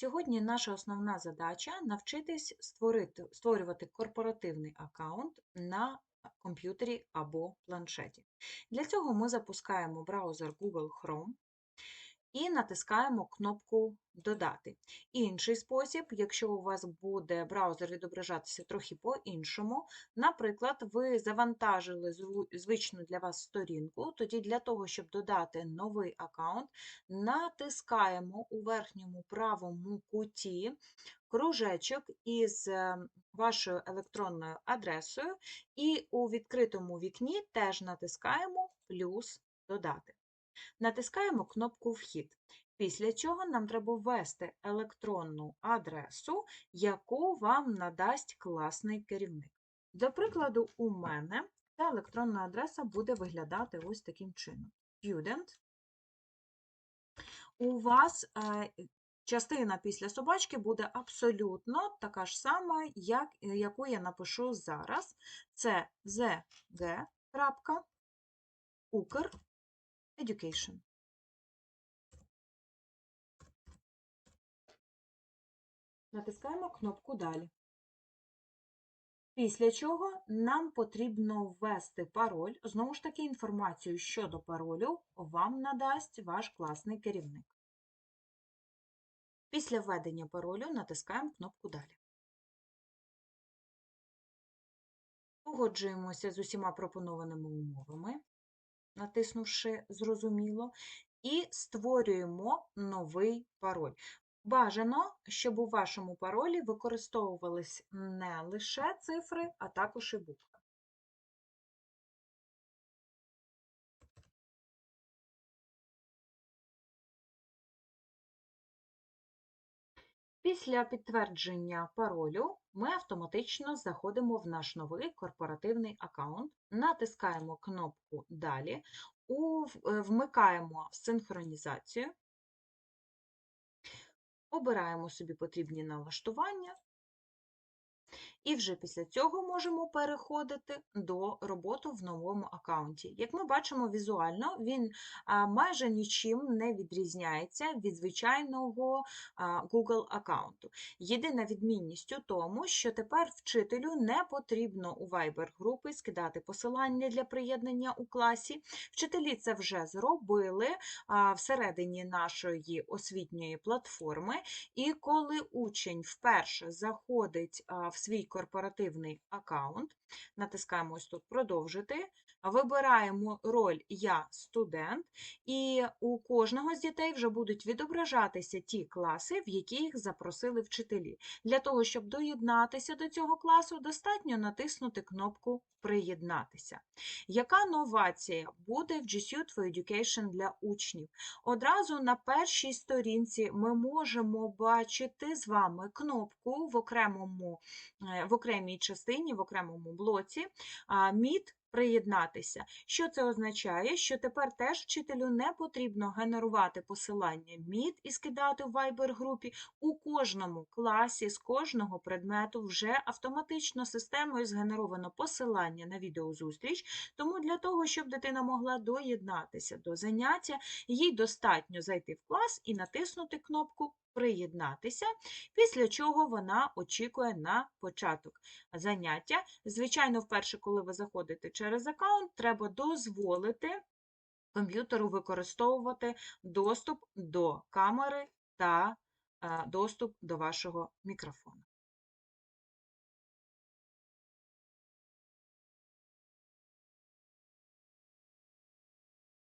Сьогодні наша основна задача навчитись створити, створювати корпоративний аккаунт на комп'ютері або планшеті. Для цього ми запускаємо браузер Google Chrome і натискаємо кнопку Додати. Інший спосіб, якщо у вас буде браузер відображатися трохи по-іншому, наприклад, ви завантажили звичну для вас сторінку, тоді для того, щоб додати новий аккаунт, натискаємо у верхньому правому куті кружечок із е, вашою електронною адресою, і у відкритому вікні теж натискаємо плюс Додати. Натискаємо кнопку Вхід. Після чого нам треба ввести електронну адресу, яку вам надасть класний керівник. Для прикладу, у мене ця електронна адреса буде виглядати ось таким чином: Student. У вас е, частина після собачки буде абсолютно така ж сама, як, яку я напишу зараз. Це zg.ukr.education. Натискаємо кнопку Далі. Після чого нам потрібно ввести пароль. Знову ж таки, інформацію щодо паролю вам надасть ваш класний керівник. Після введення паролю натискаємо кнопку Далі. Погоджуємося з усіма пропонованими умовами, натиснувши Зрозуміло, і створюємо новий пароль. Бажано, щоб у вашому паролі використовувались не лише цифри, а також і букви. Після підтвердження паролю ми автоматично заходимо в наш новий корпоративний аккаунт, натискаємо кнопку Далі, е, вмикаємо синхронізацію, обираємо собі потрібні налаштування, і вже після цього можемо переходити до роботи в новому аккаунті. Як ми бачимо візуально, він майже нічим не відрізняється від звичайного Google аккаунту. Єдина відмінність у тому, що тепер вчителю не потрібно у Viber групи скидати посилання для приєднання у класі. Вчителі це вже зробили всередині нашої освітньої платформи. І коли учень вперше заходить в свій корпоративний аккаунт, натискаємо ось тут Продовжити, вибираємо роль Я студент, і у кожного з дітей вже будуть відображатися ті класи, в які їх запросили вчителі. Для того, щоб доєднатися до цього класу, достатньо натиснути кнопку Приєднатися. Яка новація буде в G Suite for Education для учнів? Одразу на першій сторінці ми можемо бачити з вами кнопку в, окремому, е, в окремій частині, в окремому блоці Meet Приєднатися. Що це означає? Що тепер теж вчителю не потрібно генерувати посилання Meet і скидати в Viber групі. У кожному класі з кожного предмету вже автоматично системою згенеровано посилання на відеозустріч. Тому для того, щоб дитина могла доєднатися до заняття, їй достатньо зайти в клас і натиснути кнопку Приєднатися, після чого вона очікує на початок заняття. Звичайно, вперше, коли ви заходите через аккаунт, треба дозволити комп'ютеру використовувати доступ до камери та е, доступ до вашого мікрофону.